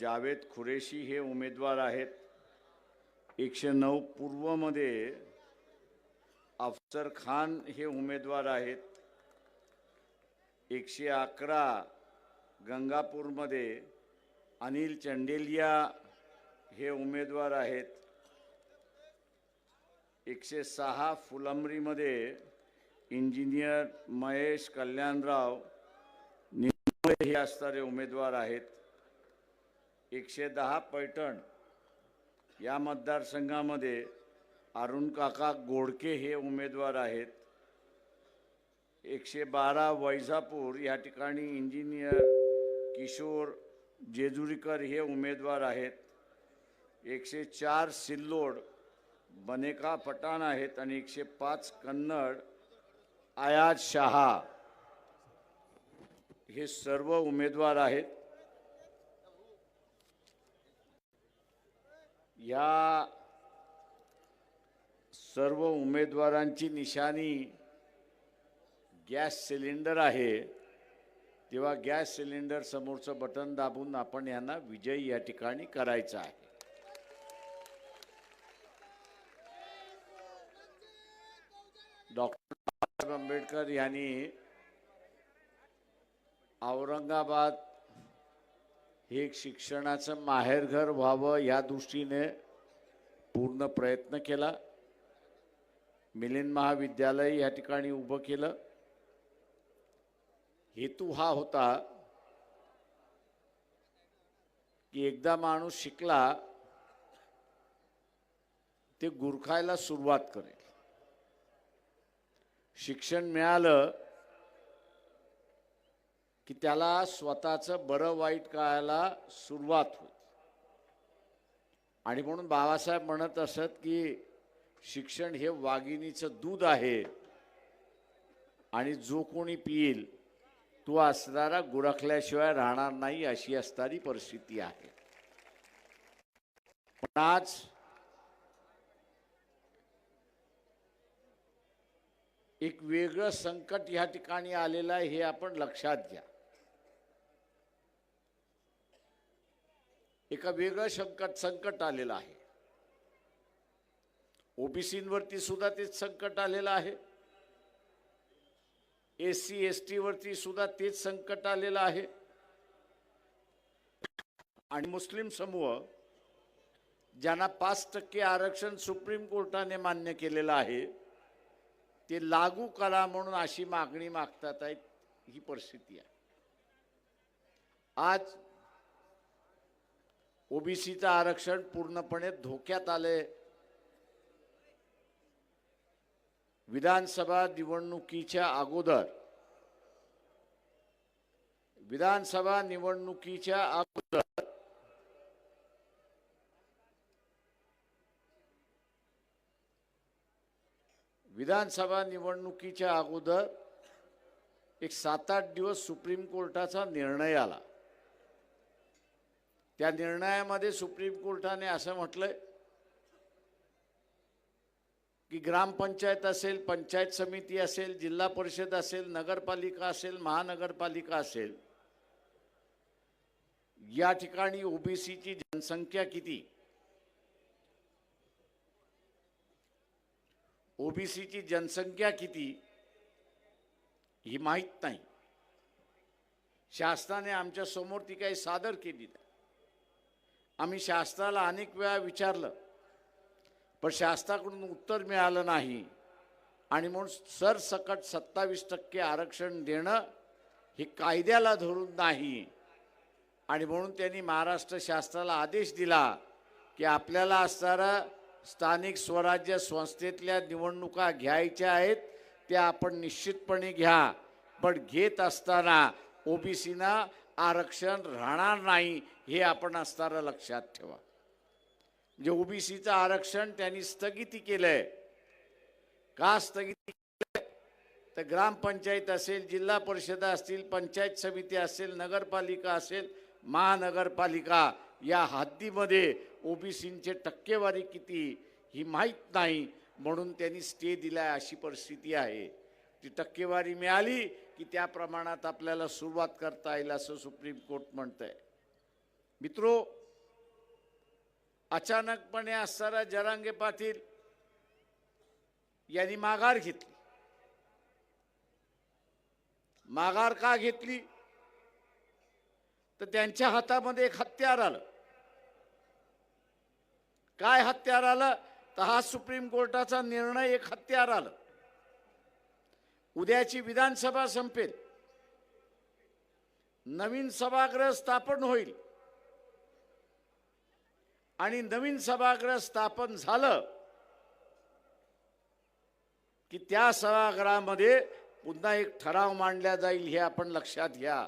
जावेद खुरेशी हे उमेदवार आहेत. एकशे नऊ पूर्वमध्ये अफसर खान हे उमेदवार आहेत. एकशे अकरा गंगापूरमध्ये अनिल चंडेलिया हे उमेदवार आहेत. एकशे सहा फुलंबरीमध्ये इंजिनियर महेश कल्याणराव निंबळे हे असणारे उमेदवार आहेत. एकशे दहा पैठण या मतदारसंघामध्ये अरुण काका गोडके हे उमेदवार आहेत. एकशे बारा वैजापूर या ठिकाणी इंजिनियर किशोर जेजुरीकर हे उमेदवार आहेत. एकशे चार सिल्लोड बनेका पठाण आहेत आणि एकशे पाच कन्नड आयात शहा हे सर्व उमेदवार आहेत. या सर्व उमेदवारांची निशाणी गॅस सिलेंडर आहे तेव्हा गॅस सिलेंडर समोरचं बटन दाबून आपण यांना विजयी या ठिकाणी करायचा आहे. डॉक्टर बाबासाहेब आंबेडकर यांनी औरंगाबाद हे एक शिक्षणाचं माहेरघर व्हावं या दृष्टीने पूर्ण प्रयत्न केला. मिलिंद महाविद्यालय या ठिकाणी उभं केलं. हेतू हा होता की एकदा माणूस शिकला ते गुरखायला सुरुवात करेल. शिक्षण मिळालं की त्याला स्वतःचं बरं वाईट कळायला सुरुवात होईल. आणि म्हणून बाबासाहेब म्हणत असत की शिक्षण हे वाघिणीचं दूध आहे आणि जो कोणी पिईल तो असणारा गुरखल्याशिवाय राहणार नाही अशी असणारी परिस्थिती आहे. पण आज एक वेगळं संकट या ठिकाणी आलेलं आहे हे आपण लक्षात घ्या. एका वेगळं संकट संकट आलेलं आहे. ओबीसीवरती सुद्धा तेच संकट आलेलं आहे. एस सी एस टी वरती सुद्धा तेच संकट आलेलं आहे. आणि मुस्लिम समूह ज्यांना पाच टक्के आरक्षण सुप्रीम कोर्टाने मान्य केलेलं आहे ते लागू करा म्हणून अशी मागणी मागतात आहेत ही परिस्थिती आहे. आज ओबीसीचं आरक्षण पूर्णपणे धोक्यात आले विधानसभा निवडणुकीच्या अगोदर विधानसभा निवडणुकीच्या अगोदर विधानसभा निवडणुकीच्या अगोदर एक सात आठ दिवस सुप्रीम कोर्टाचा निर्णय आला. त्या निर्णयामध्ये सुप्रीम कोर्टाने असं म्हटलंय की ग्रामपंचायत असेल पंचायत समिती असेल जिल्हा परिषद असेल नगरपालिका असेल महानगरपालिका असेल या ठिकाणी ओबीसीची जनसंख्या किती? ओबीसीची जनसंख्या किती ही माहीत नाही. शासनाने आमच्यासमोर ती काही सादर केली नाही. आम्ही शासनाला अनेक वेळा विचारलं पण शासनाकडून उत्तर मिळालं नाही. आणि म्हणून सरसकट सत्तावीस टक्के आरक्षण देणं हे कायद्याला धरून नाही. आणि म्हणून त्यांनी महाराष्ट्र शासनाला आदेश दिला की आपल्याला असणारा स्थानिक स्वराज्य संस्थेतल्या निवडणुका घ्यायच्या आहेत त्या आपण निश्चितपणे घ्या. पण घेत असताना ओबीसीना आरक्षण राहणार नाही हे आपण असणारं लक्षात ठेवा. म्हणजे ओबीसीचं आरक्षण त्यांनी स्थगिती केलंय. का स्थगिती केलंय? तर ग्रामपंचायत असेल जिल्हा परिषद असतील पंचायत समिती असेल नगरपालिका असेल महानगरपालिका या हद्दीमध्ये ओबीसींचे टक्केवारी किती ही माहीत नाही म्हणून त्यांनी स्टे दिलाय अशी परिस्थिती आहे. ती टक्केवारी मिळाली की त्या प्रमाणात आपल्याला सुरुवात करता येईल असं सुप्रीम कोर्ट म्हणतंय. मित्रो अचानकपणे असणारा जरांगे पाटील यांनी माघार घेतली. माघार का घेतली? तर त्यांच्या हातामध्ये एक हत्यार आलं. काय हत्यार आलं? तर हा सुप्रीम कोर्टाचा निर्णय एक हत्यार आलं. उद्याची विधानसभा संपेल. नवीन सभागृह स्थापन होईल. आणि नवीन सभागृह स्थापन झालं की त्या सभागृहामध्ये पुन्हा एक ठराव मांडला जाईल हे आपण लक्षात घ्या.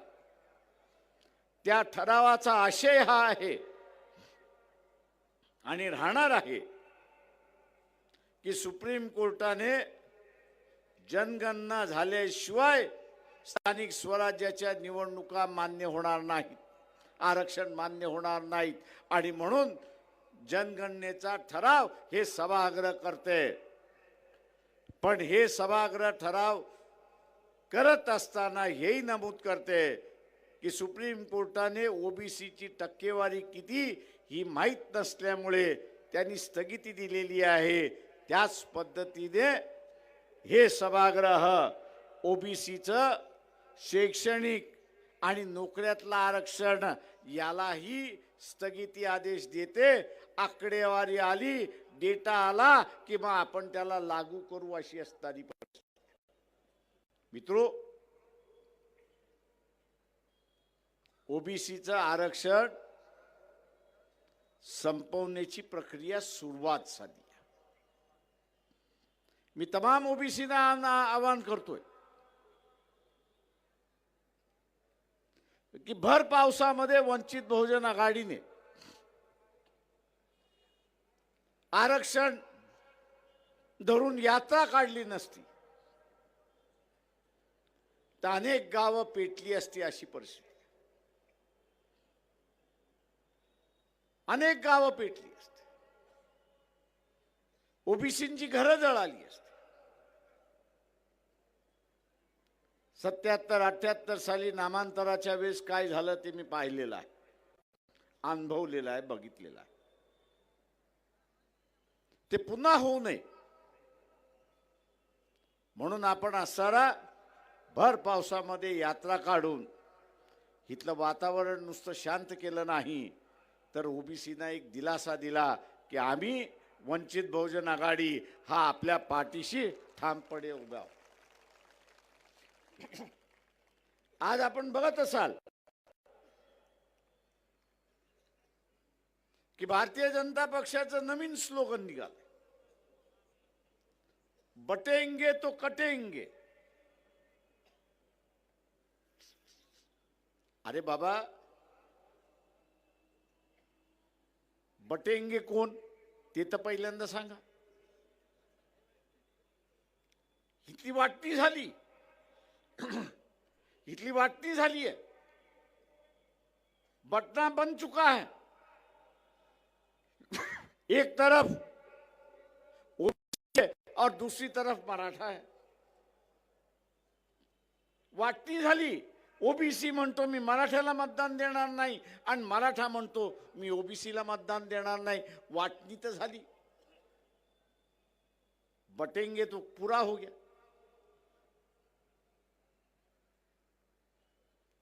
त्या ठरावाचा आशय हा आहे आणि राहणार आहे की सुप्रीम कोर्टाने जनगणना झाल्याशिवाय स्थानिक स्वराज्याच्या निवडणुका मान्य होणार नाहीत आरक्षण मान्य होणार नाहीत आणि म्हणून जनगणनेचा ठराव हे सभागृह करते. पण हे सभागृह ठराव करत असताना हेही नमूद करते की सुप्रीम कोर्टाने ओबीसीची टक्केवारी किती ही माहीत नसल्यामुळे त्यांनी स्थगिती दिलेली आहे. त्याच पद्धतीने हे सभागृह ओबीसीचं शैक्षणिक आणि नोकऱ्यातलं आरक्षण यालाही स्थगिती आदेश देते आकडेवारी आली डेटा आला की मग आपण त्याला लागू करू अशी असणारी मित्रो ओबीसीचं आरक्षण संपवण्याची प्रक्रिया सुरुवात झाली. मी तमाम ओबीसीना आवाहन करतोय की भर पावसामध्ये वंचित बहुजन आघाडीने आरक्षण धरून यात्रा काढली नसती. तर अनेक गावं पेटली असती अशी परिस्थिती. अनेक गावं पेटली असती. ओबीसींची घरं जळाली असती. सत्याहत्तर अठ्याहत्तर साली नामांतराच्या वेळेस काय झालं ते मी पाहिलेलं आहे. अनुभवलेलं आहे बघितलेलं आहे. ते पुन्हा होऊ नये. म्हणून आपण असणारा भर पावसामध्ये यात्रा काढून इथलं वातावरण नुसतं शांत केलं नाही तर ओबीसीना एक दिलासा दिला की आम्ही वंचित बहुजन आघाडी हा आपल्या पाठीशी ठामपणे उभा आज आपण बघत असाल की भारतीय जनता पक्षाचं नवीन स्लोगन निघालं. बटेंगे तो कटेंगे। अरे बाबा, बटेंगे कोण ते तर पहिल्यांदा सांगा। इथली वाटणी झाली। इथली वाटणी झाली है बटना बन चुका है। एक तरफ़ और दूसरी तरफ मराठा है। वाटणी झाली ओबीसी म्हणतो मी मराठ्याला मतदान देणार नाही आणि मराठा म्हणतो मी ओबीसीला मतदान देणार नाही. वाटणी तर झाली. बटेंगे तो पुरा हो गया।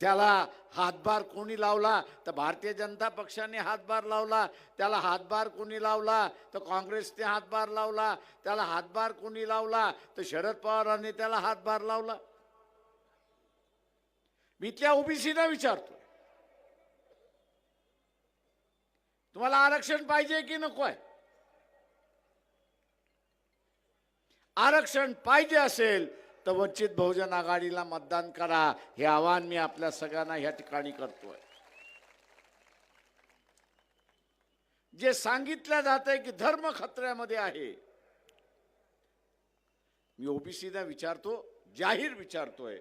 त्याला हातभार कोणी लावला तर भारतीय जनता पक्षाने हातभार लावला त्याला हातभार कोणी लावला तर काँग्रेसने हातभार लावला त्याला हातभार कोणी लावला तर शरद पवारांनी त्याला हातभार लावला. मी त्या ओबीसीना विचारतो तुम्हाला आरक्षण पाहिजे की नको आहे? आरक्षण पाहिजे असेल तर वंचित बहुजन आघाडीला मतदान करा. हे आवाहन मी आपल्या सगळ्यांना ह्या ठिकाणी करतोय. जे सांगितलं जात आहे की धर्म खतऱ्यामध्ये आहे. मी ओबीसीना विचारतो जाहीर विचारतोय.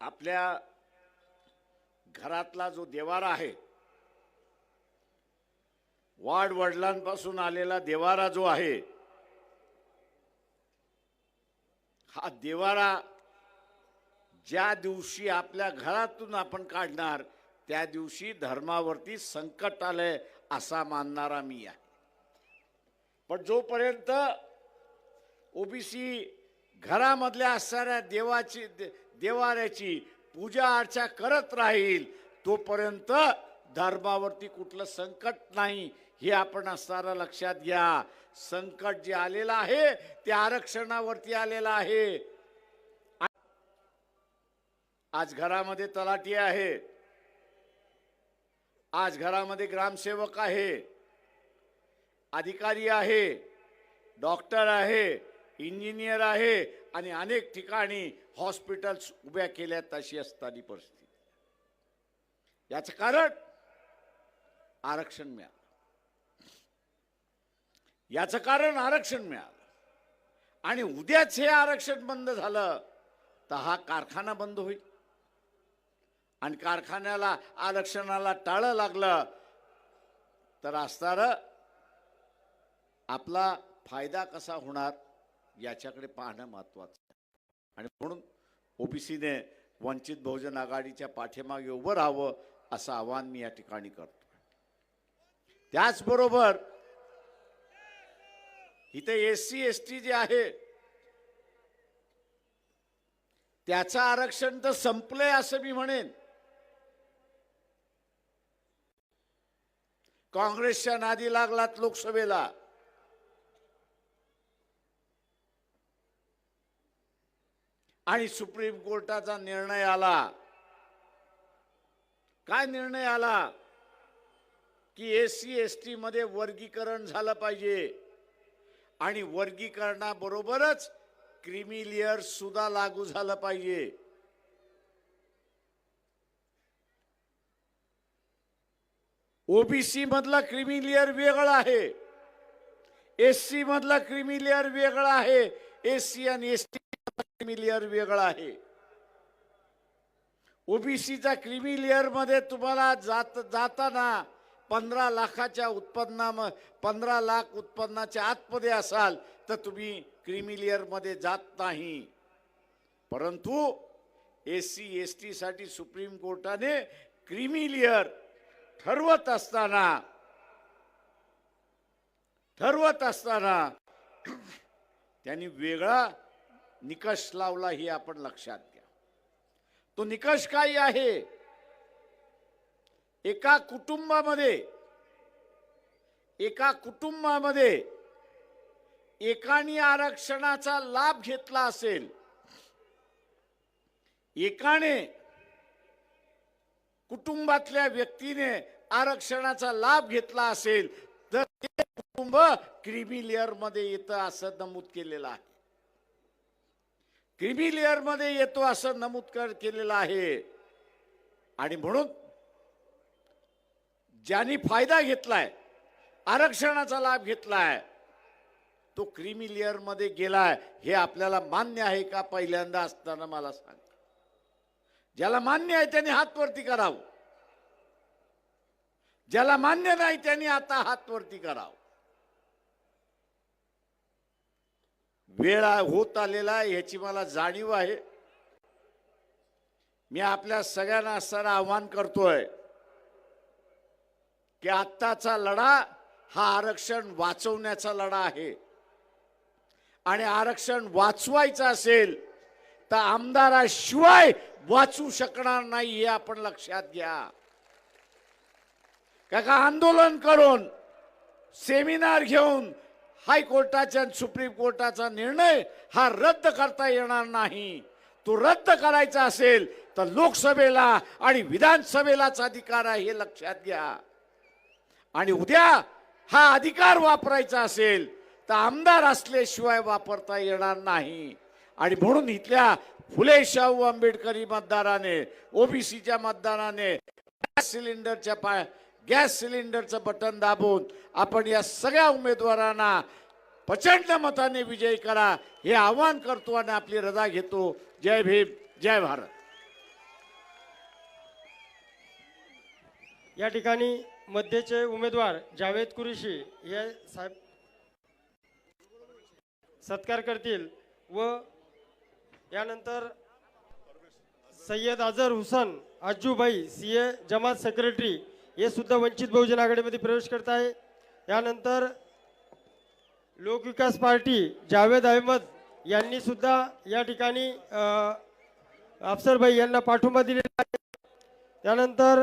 आपल्या घरातला जो देवारा आहे वाड वडिलांपासून आलेला देवारा जो आहे हा देवारा ज्या दिवशी आपल्या घरातून आपण काढणार त्या दिवशी धर्मावरती संकट आलंय असा मानणारा मी आहे. पण जोपर्यंत ओबीसी घरामधल्या असणाऱ्या देवाची दे- देवाऱ्याची पूजा अर्चा करत राहील तोपर्यंत धर्मावरती कुठलं संकट नाही हे आपण असणारा लक्षात घ्या. संकट जे आलेलं आहे ते आरक्षणावरती आलेलं आहे. आज घरामध्ये तलाठी आहे. आज घरामध्ये ग्रामसेवक आहे. अधिकारी आहे. डॉक्टर आहे. इंजिनियर आहे. आणि अनेक ठिकाणी हॉस्पिटल्स उभ्या केल्यात अशी असताना परिस्थिती. याचं कारण आरक्षण मिळालं. याचं कारण आरक्षण मिळालं. आणि उद्याच हे आरक्षण बंद झालं तर हा कारखाना बंद होईल. आणि कारखान्याला आरक्षणाला टाळं लागलं तर असणार आपला फायदा कसा होणार याच्याकडे पाहणं महत्वाचं आणि म्हणून ओबीसीने वंचित बहुजन आघाडीच्या पाठीमागे उभं राहावं असं आवाहन मी या ठिकाणी करतो त्याचबरोबर इथे एस सी एस टी जे आहे. त्याचं आरक्षण तर संपलंय असं मी म्हणेन. काँग्रेसच्या नादी लागलात लोकसभेला. आणि सुप्रीम कोर्टाचा निर्णय आला. काय निर्णय आला? की एस सी एस टी मध्ये वर्गीकरण झालं पाहिजे. आणि वर्गीकरणाबरोबरच क्रिमिलियर सुद्धा लागू झालं पाहिजे. ओबीसी मधला क्रिमिलियर वेगळा आहे. एससी मधला क्रिमिलियर वेगळा आहे. एससी आणि एस टी क्रिमिलियर वेगळा आहे. ओबीसीचा क्रिमिलियरमध्ये तुम्हाला जात जाताना पंधरा लाखाच्या उत्पन्ना पंधरा लाख उत्पन्नाच्या आतमध्ये असाल तर तुम्ही क्रिमिलियरमध्ये जात नाही. परंतु एस सी एस टी साठी सुप्रीम कोर्टाने क्रिमिलियर ठरवत असताना ठरवत असताना त्यांनी वेगळा निकष लावला हे आपण लक्षात घ्या. तो निकष काय आहे? एका कुटुंबामध्ये एका कुटुंबामध्ये एकाने आरक्षणाचा लाभ घेतला असेल एकाने कुटुंबातल्या व्यक्तीने आरक्षणाचा लाभ घेतला असेल तर ते कुटुंब क्रिमिलियरमध्ये येतं असं नमूद केलेलं आहे. क्रिमिलियरमध्ये येतो असं नमूद कर केलेलं आहे. आणि म्हणून ज्यांनी फायदा घेतलाय आरक्षणाचा लाभ घेतलाय तो क्रिमिलियरमध्ये गेलाय हे आपल्याला मान्य आहे का पहिल्यांदा असताना मला सांग. ज्याला मान्य आहे त्यांनी हातवरती करावं. ज्याला मान्य नाही त्यांनी आता हातवरती करावं. वेळ होत आलेला आहे ह्याची मला जाणीव आहे. मी आपल्या सगळ्यांना असताना आव्हान करतोय. की आत्ताचा लढा हा आरक्षण वाचवण्याचा लढा आहे. आणि आरक्षण वाचवायचं असेल तर आमदाराशिवाय वाचू शकणार नाही हे आपण लक्षात घ्या. का आंदोलन करून सेमिनार घेऊन हायकोर्टाच्या आणि सुप्रीम कोर्टाचा निर्णय हा रद्द करता येणार नाही. तो रद्द करायचा असेल तर लोकसभेला आणि विधानसभेलाच अधिकार आहे हे लक्षात घ्या. आणि उद्या हा अधिकार वापरायचा असेल तर आमदार असल्याशिवाय वापरता येणार नाही. आणि म्हणून इथल्या फुले शाहू आंबेडकरी मतदाराने ओबीसीच्या मतदाराने गॅस सिलेंडरच्या पा गॅस सिलेंडरचं बटन दाबून आपण या सगळ्या उमेदवारांना प्रचंड मताने विजयी करा हे आवाहन करतो आणि आपली रजा घेतो. जय भीम जय भारत. या ठिकाणी मध्यचे उमेदवार जावेद कुरेशी हे साहेब सत्कार करतील व यानंतर सय्यद अजहर हुसन आजूबाई सी ए जमात सेक्रेटरी हे सुद्धा वंचित बहुजन आघाडीमध्ये प्रवेश करत आहे. यानंतर लोकविकास पार्टी जावेद अहमद यांनी सुद्धा या ठिकाणी अफसरभाई यांना पाठिंबा दिलेला आहे. त्यानंतर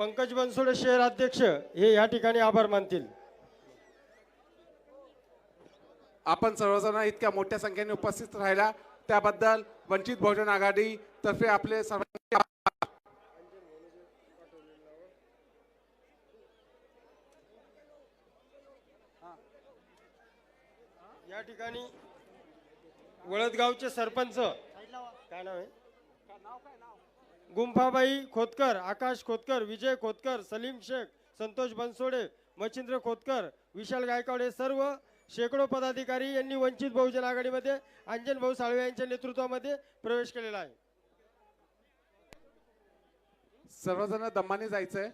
पंकज बनसोडे शहर अध्यक्ष हे या ठिकाणी आभार मानतील आपण सर्वजण इतक्या मोठ्या संख्येने उपस्थित राहिला त्याबद्दल वंचित बहुजन आघाडी तर्फे आपले सर्वांचे आभार. या ठिकाणी वळदगावचे सरपंच काय नाव आहे गुंफाबाई खोतकर आकाश खोतकर विजय खोतकर सलीम शेख संतोष बनसोडे मच्छिंद्र खोतकर विशाल गायकवाड हे सर्व शेकडो पदाधिकारी यांनी वंचित बहुजन आघाडीमध्ये अंजन भाऊ साळवे यांच्या नेतृत्वामध्ये प्रवेश केलेला आहे. सर्वजण दमाने जायचंय.